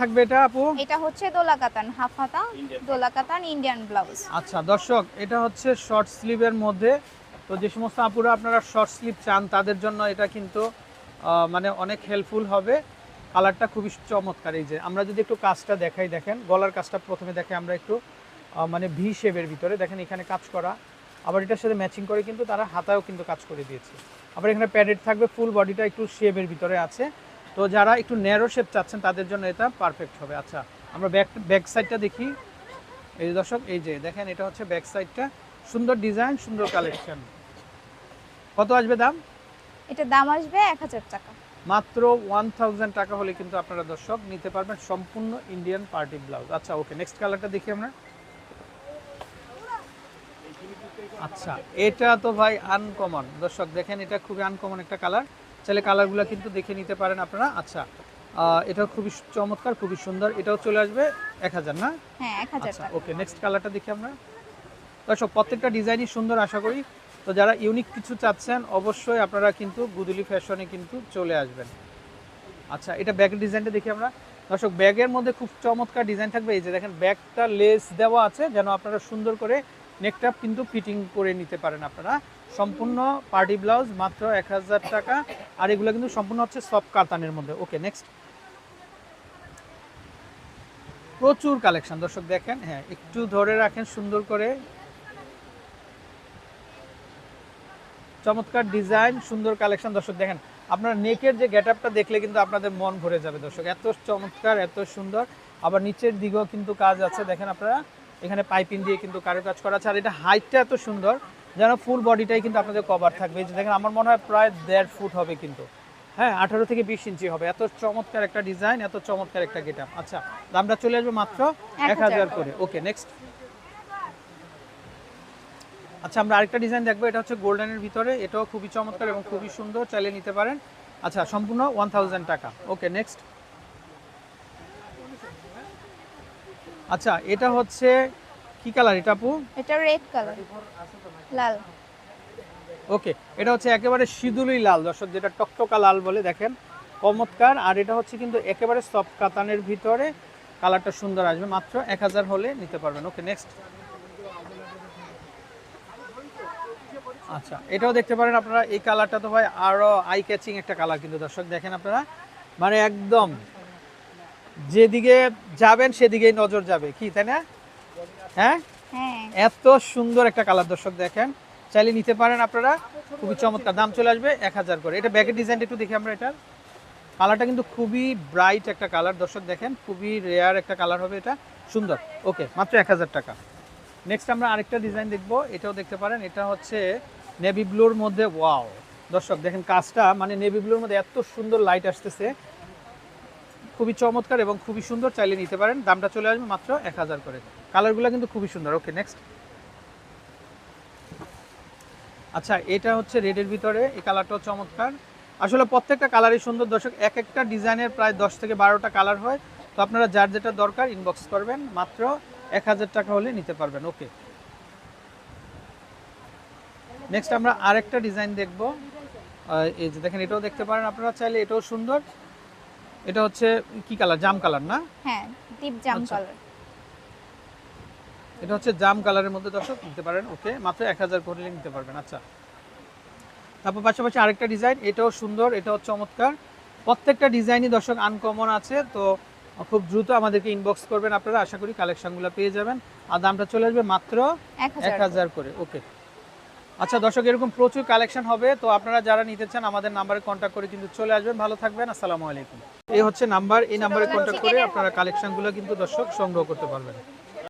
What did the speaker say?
থাকবে এটা আপু? এটা হচ্ছে দোলা কাতান হাফ হাতা দোলা কাতান ইন্ডিয়ান ব্লাউজ আচ্ছা দর্শক এটা হচ্ছে শর্ট স্লিভের মধ্যে। তো যে সমস্ত আপুরা আপনারা শর্ট স্লিভ চান তাদের জন্য এটা কিন্তু আহ, মানে অনেক হেল্পফুল হবে। কালারটা খুবই চমৎকার এই যে। আমরা যদি একটু কাজটা দেখাই দেখেন গলার কাজটা প্রথমে দেখে আমরা একটু আহ, মানে ভি শেপের ভিতরে। দেখেন এখানে কাজ করা। আবার এটার সাথে ম্যাচিং করে কিন্তু তারা হাতায়ও কিন্তু কাজ করে দিয়েছে। আবার এখানে প্যাডেড থাকবে ফুল বডিটা একটু শেপের ভিতরে আছে। তো যারা একটু ন্যারো শেপ চাচ্ছেন তাদের জন্য এটা পারফেক্ট হবে। আচ্ছা আমরা ব্যাক ব্যাক সাইডটা দেখি। এই যে দর্শক এই যে দেখেন এটা হচ্ছে ব্যাক সাইডটা সুন্দর ডিজাইন সুন্দর কালেকশন কত আসবে দাম? এটা দাম আসবে এক হাজার টাকা। মাত্র ওয়ান থাউজেন্ড টাকা হলে কিন্তু আপনারা দর্শক নিতে পারবেন সম্পূর্ণ ইন্ডিয়ান পার্টি ব্লাউজ আচ্ছা ওকে নেক্সট কালারটা দেখি আমরা। আচ্ছা এটা তো ভাই আনকমন দর্শক দেখেন এটা খুবই আনকমন একটা কালার চাইলে কালারগুলো কিন্তু দেখে নিতে পারেন আপনারা। আচ্ছা এটাও খুবই চমৎকার খুবই সুন্দর। এটাও চলে আসবে এক হাজার না? হ্যাঁ এক হাজার আচ্ছা ওকে নেক্সট কালারটা দেখি আমরা। দর্শক প্রত্যেকটা ডিজাইনই সুন্দর আশা করি। তো যারা ইউনিক কিছু চাচ্ছেন অবশ্যই আপনারা কিন্তু গুদুলি ফ্যাশনে কিন্তু চলে আসবেন। আচ্ছা এটা ব্যাগের ডিজাইনটা দেখি আমরা। দর্শক ব্যাগের মধ্যে খুব চমৎকার ডিজাইন থাকবে। এই যে দেখেন ব্যাগটা লেস দেওয়া আছে যেন আপনারা সুন্দর করে নেকটা কিন্তু ফিটিং করে নিতে পারেন আপনারা। সম্পূর্ণ পার্টি ব্লাউজ মাত্র এক হাজার টাকা। আর এগুলো কিন্তু সম্পূর্ণ হচ্ছে সব কাতানের মধ্যে। ওকে নেক্সট প্রচুর কালেকশন দর্শক দেখেন হ্যাঁ একটু ধরে রাখেন সুন্দর করে। চমৎকার ডিজাইন সুন্দর কালেকশন দর্শক দেখেন, আপনার নেকের যে গেট আপটা দেখলে কিন্তু আপনাদের মন ভরে যাবে দর্শক। এত চমৎকার, এত সুন্দর। আবার নিচের দিকেও কিন্তু কাজ আছে। দেখেন আপনারা এখানে পাইপিং দিয়ে কিন্তু কারও কাজ করা আছে। আর এটা হাইটটা এত সুন্দর যেন ফুল বডিটাই কিন্তু আপনাদের কভার থাকবে। যে দেখেন আমার মনে হয় প্রায় দেড় ফুট হবে কিন্তু। হ্যাঁ আঠারো থেকে বিশ ইঞ্চি হবে। এত চমৎকার একটা ডিজাইন এত চমৎকার একটা গেট আচ্ছা দামটা চলে আসবে মাত্র এক হাজার করে। ওকে নেক্সট আচ্ছা আমরা আরেকটা ডিজাইন দেখব। এটা হচ্ছে গোল্ডেনের ভিতরে। এটাও খুবই চমৎকার এবং খুবই সুন্দর। চাইলে নিতে পারেন। আচ্ছা সম্পূর্ণ ওয়ান টাকা। ওকে নেক্সট আচ্ছা এটা হচ্ছে কি কালার এটা আপু? এটা রেড কালার লাল। ওকে এটা হচ্ছে একেবারে সিঁদুলি লাল দর্শক যেটা টকটকা লাল বলে দেখেন চমৎকার। আর এটা হচ্ছে কিন্তু একেবারে সফট কাতানের ভিতরে কালারটা সুন্দর আসবে মাত্র এক হাজার হলে নিতে পারবেন। ওকে নেক্সট আচ্ছা এটাও দেখতে পারেন আপনারা এই কালারটা তো ভাই আরও আই ক্যাচিং একটা কালার কিন্তু দর্শক দেখেন আপনারা। মানে একদম যেদিকে যাবেন সেদিকেই নজর যাবে। কি তাই না? হ্যাঁ? হ্যাঁ। এত সুন্দর একটা কালার দর্শক দেখেন। চাইলে নিতে পারেন আপনারা। খুবই চমৎকার। দাম চলে আসবে এক হাজার করে। এটা ব্যাগের ডিজাইনটা একটু দেখি আমরা এটার। কালারটা কিন্তু খুবই ব্রাইট একটা কালার দর্শক দেখেন। খুবই রেয়ার একটা কালার হবে এটা। সুন্দর। ওকে মাত্র এক হাজার টাকা। নেক্সট আমরা আরেকটা ডিজাইন দেখব। এটাও দেখতে পারেন। এটা হচ্ছে নেভি ব্লুর মধ্যে ওয়াও দর্শক দেখেন কাজটা মানে নেভি ব্লুর মধ্যে এত সুন্দর লাইট আসতেছে। খুবই চমৎকার এবং খুবই সুন্দর, চাইলে নিতে পারেন। দামটা চলে আসবে মাত্র এক হাজার করে। কালারগুলো কিন্তু খুবই সুন্দর। ওকে নেক্সট আচ্ছা এটা হচ্ছে রেডের ভিতরে। এই কালারটাও চমৎকার। আসলে প্রত্যেকটা কালারই সুন্দর। দর্শক, এক একটা ডিজাইনের প্রায় দশ থেকে বারোটা কালার হয়। তো আপনারা যার যেটা দরকার ইনবক্স করবেন। মাত্র এক হাজার টাকা হলে নিতে পারবেন। ওকে। নেক্সট আমরা আরেকটা ডিজাইন দেখব। এই যে দেখেন, এটাও দেখতে পারেন আপনারা। চাইলে এটাও সুন্দর। এটা হচ্ছে কি কালার? জাম কালার না? হ্যাঁ ডিপ জাম আচ্ছা। কালার। এটা হচ্ছে জাম কালারের মধ্যে দর্শক নিতে পারেন ওকে? মাত্র এক হাজার করলে নিতে পারবেন আচ্ছা। তারপর পাশাপাশি আরেকটা ডিজাইন এটাও সুন্দর এটাও চমৎকার। প্রত্যেকটা ডিজাইনই দর্শক আনকমন আছে তো খুব দ্রুত আমাদেরকে ইনবক্স করবেন আপনারা আশা করি কালেকশনগুলো পেয়ে যাবেন। আর দামটা চলে আসবে মাত্র এক হাজার করে ওকে। আচ্ছা দর্শক, এরকম প্রচুর কালেকশন হবে, তো আপনারা যারা নিতে চান, আমাদের নাম্বারে কন্ট্যাক্ট করে কিন্তু চলে আসবেন। ভালো থাকবেন, আসসালামু আলাইকুম। এই হচ্ছে নাম্বার এই নাম্বারে কন্ট্যাক্ট করে আপনারা কালেকশনগুলো কিন্তু দর্শক সংগ্রহ করতে পারবেন।